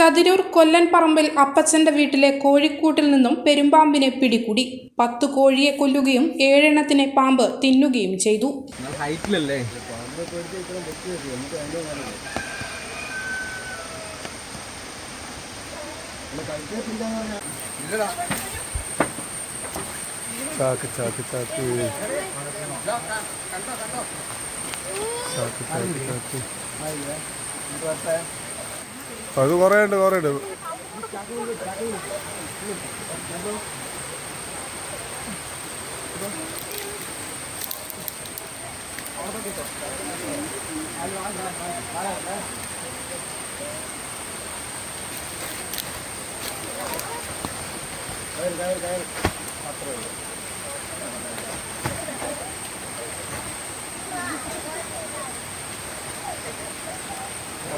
ചതിരൂർ കൊല്ലൻ പറമ്പിൽ അപ്പച്ചന്റെ വീട്ടിലെ കോഴിക്കൂട്ടിൽ നിന്നും പെരുമ്പാമ്പിനെ പിടികൂടി. പത്ത് കോഴിയെ കൊല്ലുകയും ഏഴെണ്ണത്തിനെ പാമ്പ് തിന്നുകയും ചെയ്തു. നിങ്ങൾ ഹൈറ്റിലല്ലേ? ചാക്ക് ചാക്ക് ചാക്ക്. ചാക്ക് ചാക്ക് ചാക്ക്. അത് കുറേ ഉണ്ട് കുറേ ഉണ്ട്.